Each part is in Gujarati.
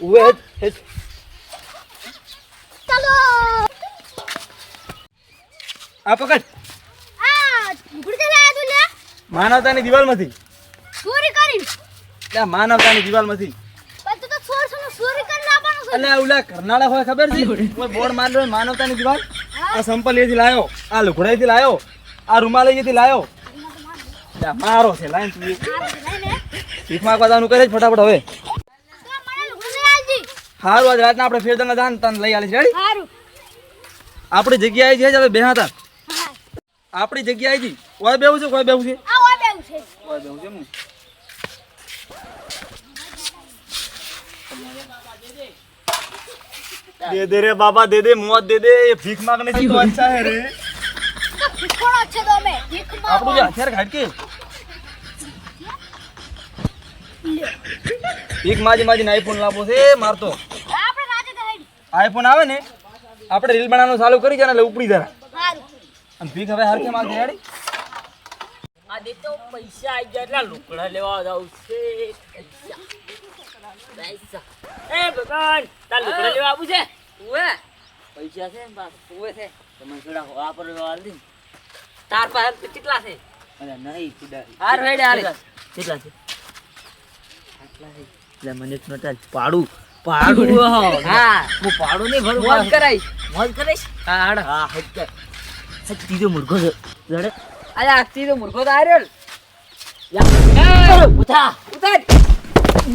હેઠ, હેઠ. ચાલો. આ પકડ. આ ગુડતે લાયા તું લે માનવતાની દિવાલમાંથી. ચોરી કરી. લે માનવતાની દિવાલમાંથી. પણ તું તો ચોર છો ચોરી કરી લાવવાનો છે. આ ઓલા કરનાળા હોય ખબર છે? કોઈ બોર્ડ મારેલો માનવતાની દિવાલ? આ સંપલ એથી લાયો આ લુઘડાઈથી લાયો આ રૂમાલ એથી લાયો મારો છે લાઈન તું. ભીખ માંગવા કરે જ ફટાફટ હવે. સારું આજ રાતના આપણે ફેરદાના દાન તને લઈ આલીશ રેડી સારું આપણી જગ્યાએ છે જ હવે બેહાતા આપણી જગ્યાએ જી કોઈ બેવું છે કોઈ બેવું છે આ ઓય બેવું છે કોઈ બેવું છે એમ ને? दे दे रे बाबा दे दे मुआत दे दे ये भीख मांगने से तो अच्छा है रे તો ભીખોડો છે તો અમે ભીખ આપણું જે માંગો હથિયાર ઘાટ કે ભીખ માજી માજીને આઈફોન લાવો છે. મારતો. આપણે રાતે તો હેડી આઈફોન આવે ને આપણે રીલ બનાવવાનું ચાલુ કરી જાય એટલે ઉપડી જરા. અને ભીખ હવે હરખે માગજે રેડી આજે તો પૈસા આવી ગયા એટલે લુકડા લેવા જાવ છે. પૈસા. એ ભગવાન તાર લુકડા લેવા આવું છે? ઉવે. પૈસા છે ને પાસ ઉવે છે. તમે થોડા વાપરવા હાલ દે તાર પાસે કેટલા છે? અરે નહીં કીધા હાર રેડે હારે કેટલા છે? એટલે મને જ નતા પાડું. પાડું હા. હું. પાડું નહીં ભરું મોજ કરાઈશ. મોજ કરાઈશ? હા હાડ. હા હજ તીજો મુર્ગો છે. લડે અરે આ તીજો મુર્ગો તો આર્યો યા ઉઠા ઉતાર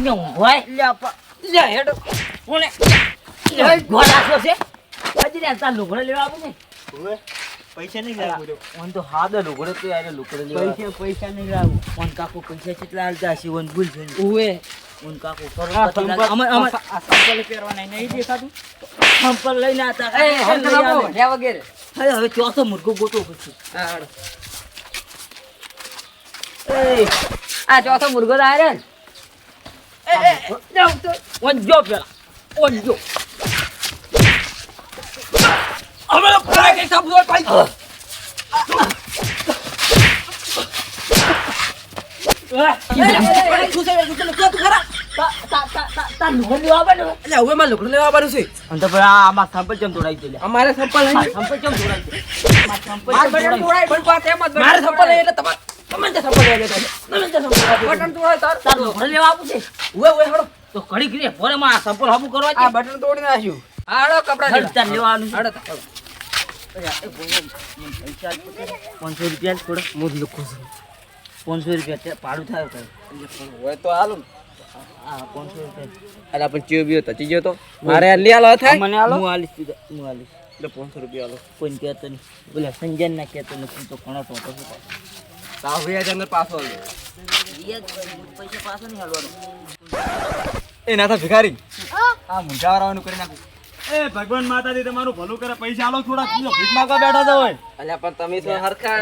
નો હોય. લ્યા પા લ્યા હેડો. કોને? ગોળા છો છે. હજી ને તાર લુગડો લેવા આપું ને. પૈસા નહીં લાગુ ઓન તો હાદા લુગડો તો યાર લુગડો લેવા. પૈસા પૈસા નહીં લાવું ઓન કાકો પૈસા કેટલા હાલતા હશે ઓન ભૂલ છે ઉવે. ઓન કાકો કરોડપતિ લાગે. અમાર અમાર સંપલ પહેરવાના નહીં દેખાતું? સંપલ લઈને આતા હે વગેરે. હવે હવે ચોથો મુર્ગો ગોતો પછી એ આ ચોથો મુર્ગો તો આર્યો ને જો પેલા. ઓન જો. હવે ફરાય કે સબ દોર ભાઈ અમારે સંપલ નહીં. મારે બટન તોડાય પણ વાત એમ જ સંપલ નહીં એટલે તમારે તમે જ સંપલ બટન તોડાય તાર ઉવે ઉવે હળો તો ઘડી ઘડી ભોરે માં સંપલ હાબુ કરવા આ બટન તોડી નાખ્યું. હાડો કપડા લેવાનું હાડો પાંચસો રૂપિયા થોડો મોજ લખો છું. પાંચસો રૂપિયા ભાડું થાય કઈ હોય તો હાલ. હા પાંચસો રૂપિયા. અલા પણ ચિયો બીયો તચી ગયો તો. મારે આ લઈ આલો થાય? મને આલો હું આલીશ હું આલીશ એટલે 500 રૂપિયા આલો કોઈ કહેતો નહીં બોલે સંજય ના કહેતો નથી તો ઘણો ટોટો છે તાવ વ્યાજ અંદર પાછો પૈસા પાછો નહીં હાલવાનો. એ ના ભિખારી. હા આ મુંજાવાળાનું કરી નાખું. એ ભગવાન માતાજી તમારું ભલું કરે પૈસા આલો થોડા કિલો ભીખ માંગવા બેઠા છો હોય. અલ્યા પણ તમે તો હરખા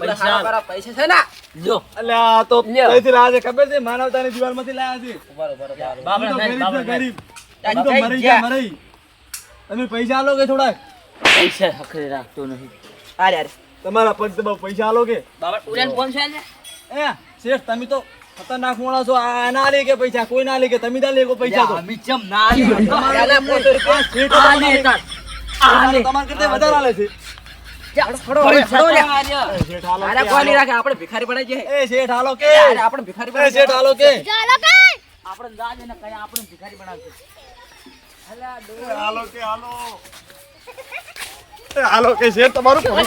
પૈસા. હારા પૈસા છે ને? જો. અલ્યા આ તો. કઈથી લાયા છે ખબર છે? માનવતાની દીવાલમાંથી લાયા છે. બરોબર ઈ તો ગરીબ. ઈ તો મરી ગયા મરી. તમે પૈસા આલો કે થોડા પૈસા હખરે રાખતો નહીં. અરે અરે તમારા પગ તો પૈસા આલો કે? બાબા ઉડાન ફોન છે એ શેઠ તમે તો ખતરનાક માણસ આ ના લે કે પૈસા કોઈ ના લે કે તમે ના લે કે પૈસા તો. અમે ચમ ના લે. તમારે રૂપિયા. આ લે તમારા કરતા વધારે આલે છે. આપણે ભિખારી શેઠ કે. આપણે ભિખારી શેઠ આલો કે. આપણે દાદ ને કઈ આપણે ભિખારી બનાવશે. હાલો કે હાલો. એ હાલો કે છે તમારું ભલું.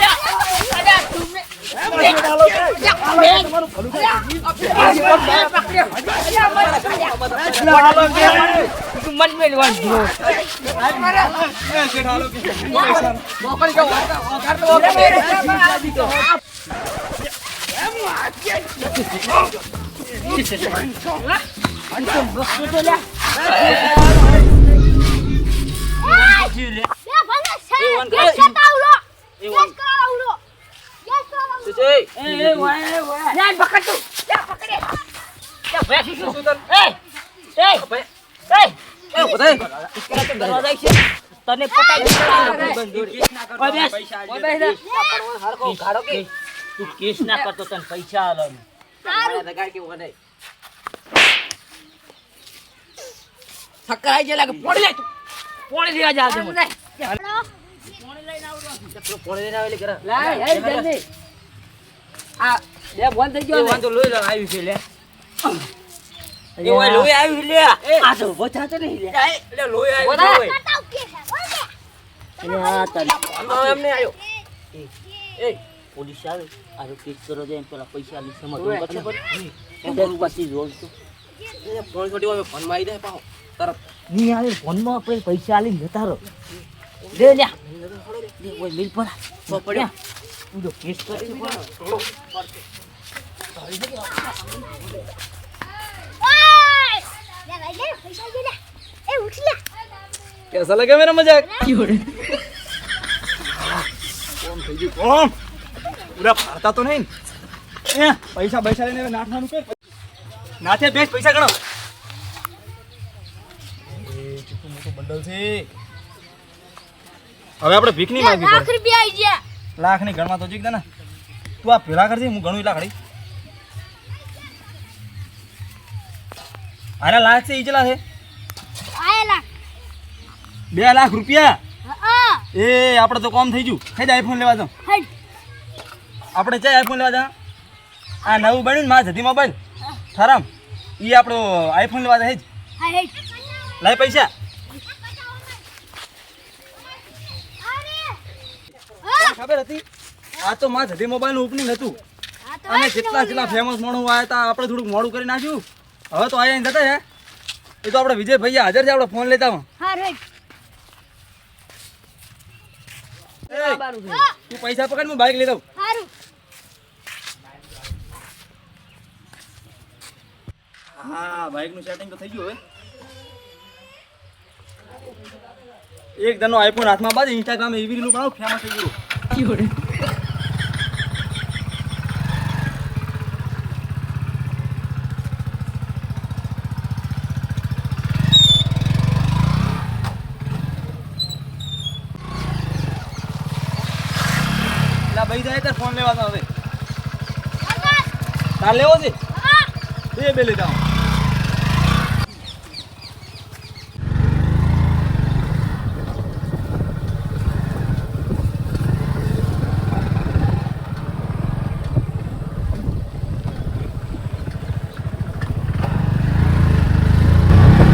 તને પટાઈ તું કેસ ના કરતો તને પૈસા આલો આવી જાય લાગે પોણી લે તું પોણી લેવા જા. પોણી આવેલી ઘરે લાય હેડ જલ્દી આ લે બંધ થઈ ગયો વાંધો લોહી લાવ છે લે એ ઓય લોહી લે આ તો બચાતો નહીં લે લે લોહી આ આવ્યો એ પોલીસ આવે આ કેસ કરો દે પેલા પૈસા લી સમજ પછી પછી એમ તો પછી જોઉં ફોન છોડી હવે દે પાહો તરત નહીં આવે ફોનમાં પૈસા આલી જતા રહો લે લ્યા લે ઓય મિલ પર તો પડ્યા તું જો કેસ કરશે પણ ઓય! લે ભાઈ લે, પૈસા દે લે. એ ઉઠ લે. कैसा लगा मेरा मजाक કોમ થઈ ગયું કોમ પૂરા ફાડતા તો નહીં ને? એ, પૈસા પૈસા લઈને હવે નાઠવાનું કર નાથે બેસ પૈસા ગણો એ કેટલું મોટું બંડલ છે હવે આપણે ભીખની માંગી લાખ રૂપિયા આઈ ગયા. લાખની ગણવા તો જીક ને. તું આ પેલા કરજે હું ગણું એટલા કરી આના લાખ છે ઈ ચલા છે? બે લાખ રૂપિયા? એ આપણે તો કોમ થઈ ગયું. થઈ આઈફોન લેવા જાઉં. આપણે ચાય આઈફોન લેવા જા આ નવું બન્યું ને મારા જતી મોબાઈલ થરામ. એ આપણો આઈફોન લેવા જ હા, લાય પૈસા હા, ખબર હતી? આ તો મારા મોબાઈલ મોબાઈલનું ઓપનિંગ હતું. આ અને કેટલા કેટલા ફેમસ માણસો આવ્યા હતા આપણે થોડુંક મોડું કરી નાખ્યું. હવે તો અહીંયા જતા છે એ તો આપણે વિજય ભૈયા હાજર છે આપણે ફોન લેતા. હા. હા, તું પૈસા પકડ હું બાઈક લઈ દઉં હા હા બાઇકનું સેટિંગ તો થઈ ગયું હવે. એક દનો આઈફોન હાથમાં બાદ ઇન્સ્ટાગ્રામ એવી રીતનું બનાવું ફેમસ થઈ ગયું. એટલે ભાઈ જાય તાર ફોન લેવાનો હવે. તાર લેવો છે બે બે લેતા આવો.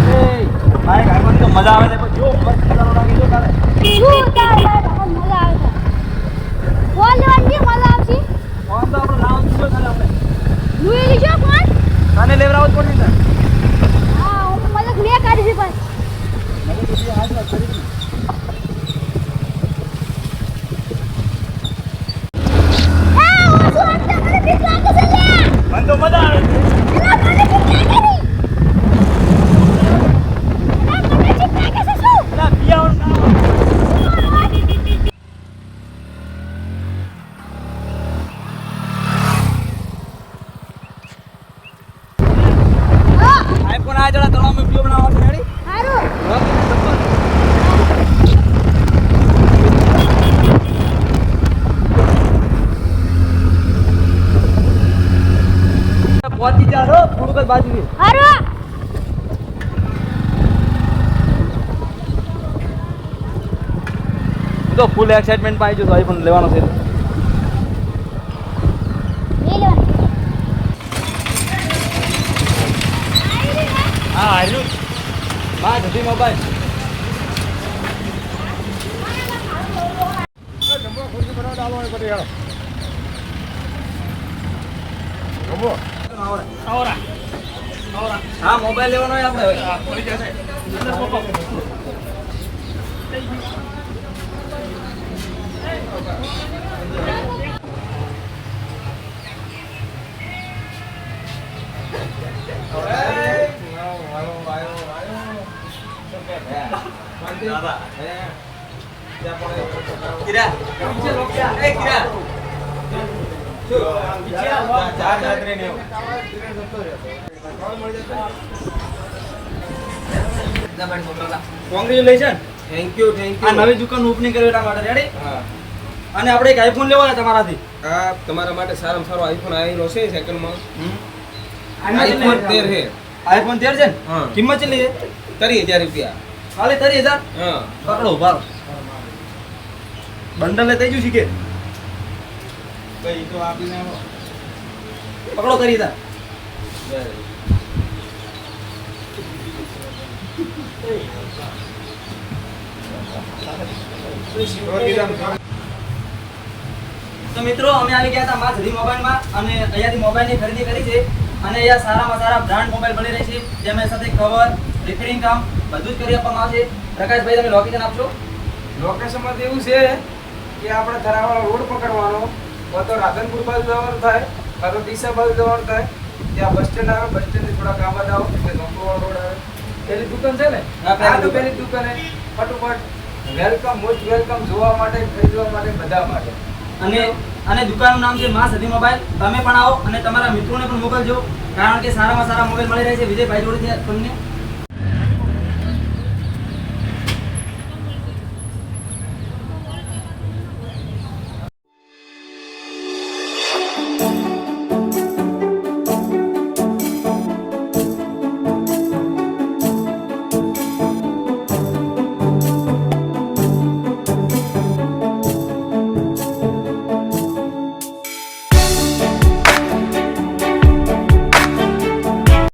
એ, મારે ગાડીમાં તો મજા આવે છે પણ જો મસ્ત નજારો લાગે જો તારે શું તારે તારે મજા આવે છે? ફોન લેવાની કેમ મજા આવશે? ફોન તો આપણે લાવવાનું જ છે ખાલી આપણે જોઈ લીધો ફોન? તને લેવડાવો જ પડશે ને હા, હું મતલબ લે કાઢી છે. મને તો જે હાથ વાત કરી હતી. હા, હું શું હમણાં મને બીક લાગે છે લે. મને તો મજા આવે છે એલા, મને બીક લાગે છે. એલા, મને બીક લાગે છે શું? પેલા પિયાવાનું કામ આવે. હા, આઈફોન આ જરા તળાવમાં વીડિયો બનાવવા છે રેડી હારું. પહોંચી જાશો થોડુંક જ બાજુ છે. હારું. હું તો ફૂલ એક્સાઇટમેન્ટમાં આવી જતો આઈફોન લેવાનો છે. હા હાર્યું. બા જતી મોબાઈલ. હા મોબાઈલ લેવાનો આપણે. રાત્રે ને કોંગ્રેચ્યુલેશન થેન્ક યુ થેન્ક આ નવી દુકાન ઓપનિંગ કર્યું એટલા માટે. રેડી હા. અને આપણે એક આઈફોન લેવા છે તમારાથી આ તમારા માટે સારામાં સારો આઈફોન આવેલો છે સેકન્ડમાં આઈફોન આઈફોન તેર છે આઈફોન તેર છે ને કિંમત કેટલી છે તરી હજાર રૂપિયા ખાલી તરી હજાર હા પકડો ભાવ બંડલ થઈ ગયું શીખે કે તો આપીને આવો. પકડો તરી હજાર તો મિત્રો અમે આવી ગયા હતા માધરી મોબાઈલમાં અને અહીંયાથી મોબાઈલની ખરીદી કરી છે અને અહીંયા સારામાં સારા બ્રાન્ડ મોબાઈલ મળી રહી છે. જેમાં સાથે કવર રિપેરિંગ કામ બધું જ કરી આપવામાં આવશે. પ્રકાશભાઈ તમે લોકેશન આપશો? લોકેશનમાં તો એવું છે કે આપણે થરાવાળો રોડ પકડવાનો કાં તો રાધનપુર બાજુ જવાનું થાય કાં તો ડીસા બાજુ જવાનું થાય ત્યાં બસ સ્ટેન્ડ આવે બસ સ્ટેન્ડ થોડા કામ જ આવો એટલે ગંગોવાળો રોડ આવે. પેલી દુકાન છે ને? આ તો દુકાન. પેલી દુકાને ફટોફટ વેલકમ મોસ્ટ વેલકમ જોવા માટે ખરીદવા માટે બધા માટે. અને અને દુકાનનું નામ છે મા સદી મોબાઈલ. તમે પણ આવો અને તમારા મિત્રોને પણ મોકલજો. કારણ કે સારામાં સારા મોબાઈલ મળી રહે છે. વિજયભાઈ જોડેથી તમને.